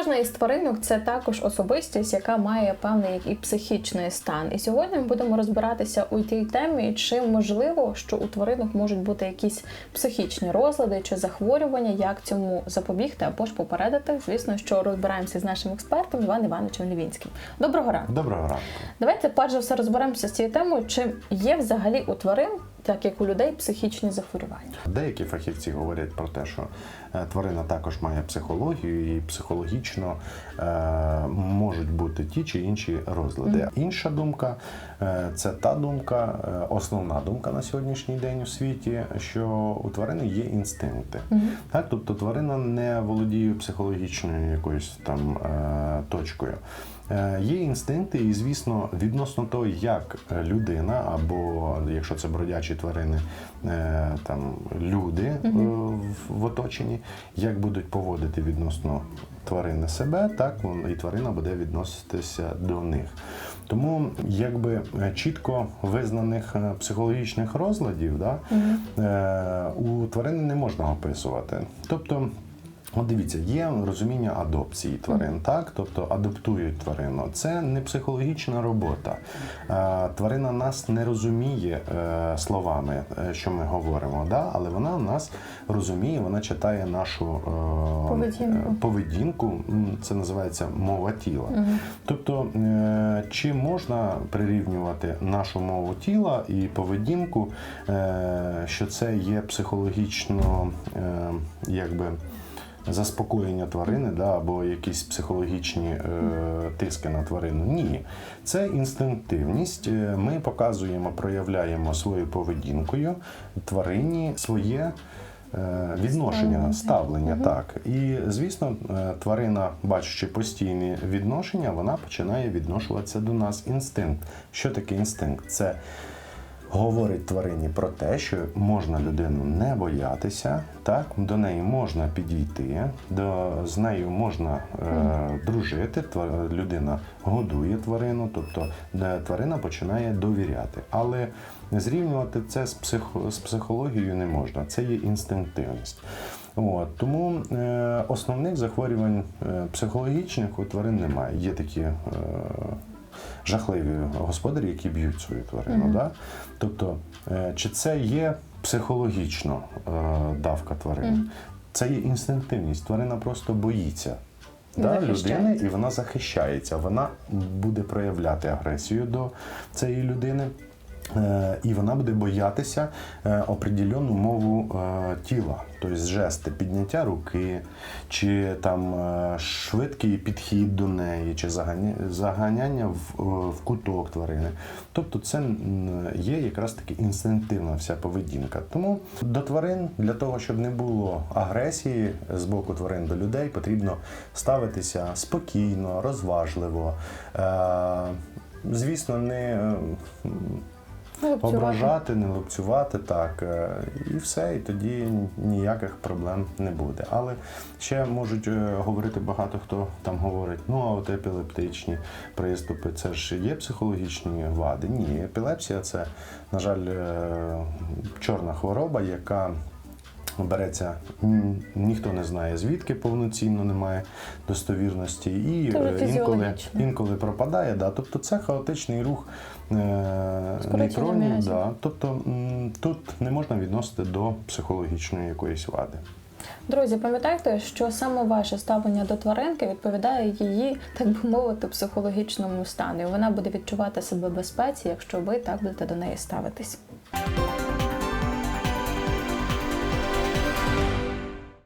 Кожна із тваринок це також особистість, яка має певний і психічний стан. І сьогодні ми будемо розбиратися у тій темі, чи можливо, що у тваринок можуть бути якісь психічні розлади чи захворювання, як цьому запобігти або ж попередити. Звісно, що розбираємося з нашим експертом Іваном Івановичем Лівінським. Доброго ранку. Доброго ранку. Давайте перш за все розберемося з цією темою, чи є взагалі у тварин, так як у людей, психічні захворювання. Деякі фахівці говорять про те, що е, тварина також має психологію, і психологічно е, можуть бути ті чи інші розлади. Інша думка е, це та думка, е, основна думка на сьогоднішній день у світі, що у тварини є інстинкти. Так, тобто тварина не володіє психологічною якоюсь там е, точкою. Е, Є інстинкти, і звісно, відносно того, як е, людина, або якщо це бродячі тварини, е, там люди в- оточенні, як будуть поводити відносно тварини себе, так і тварина буде відноситися до них. Тому якби чітко визнаних психологічних розладів да, у тварини не можна описувати. Тобто. От дивіться, є розуміння адопції тварин, так? Тобто адаптують тварину. Це не психологічна робота. Е, Тварина нас не розуміє е, словами, е, що ми говоримо, да? але вона нас розуміє, вона читає нашу Поведінку. поведінку. Це називається мова тіла. Тобто, е, чи можна прирівнювати нашу мову тіла і поведінку, що це є психологічно, якби заспокоєння тварини, да, або якісь психологічні е, тиски на тварину. Ні, це інстинктивність. Е, Ми показуємо, проявляємо своєю поведінкою тварині своє. е, Відношення, ставлення, так. І звісно, е, тварина, бачачи постійні відношення, вона починає відношуватися до нас. Інстинкт. Що таке інстинкт? Це говорить тварині про те, що можна людину не боятися, так до неї можна підійти, до з нею можна е, дружити. Тва- людина годує тварину, тобто тварина починає довіряти. Але зрівнювати це з, психо, з психологією не можна. Це є інстинктивність. От, тому е, основних захворювань е, психологічних у тварин немає. Є такі е, жахливі господарі, які б'ють свою тварину. Да? Тобто, е, чи це є психологічно е, давка тварин? Це є інстинктивність. Тварина просто боїться. Да, людини, і вона захищається. Вона буде проявляти агресію до цієї людини. Е, І вона буде боятися е, определену мову е, тіла, тобто жести підняття руки, чи там швидкий підхід до неї, чи заганяння в, куток тварини. Тобто це є якраз таки інстинктивна вся поведінка. Тому до тварин для того, щоб не було агресії з боку тварин до людей, потрібно ставитися спокійно, розважливо. Звісно, не е, Ну, ображати, не лупцювати, так е, і все, і тоді ніяких проблем не буде. Але ще можуть е, говорити багато хто там говорить: ну а от епілептичні приступи, це ж є психологічні вади. Ні, епілепсія це, на жаль, е, чорна хвороба, яка береться ніхто не знає звідки повноцінно немає достовірності, і е, інколи, інколи пропадає. Да. Тобто це хаотичний рух е, нейронів. Да. Тобто тут не можна відносити до психологічної якоїсь вади. Друзі, пам'ятайте, що саме ваше ставлення до тваринки відповідає її, так би мовити, психологічному стану. І вона буде відчувати себе в безпеці, якщо ви так будете до неї ставитись.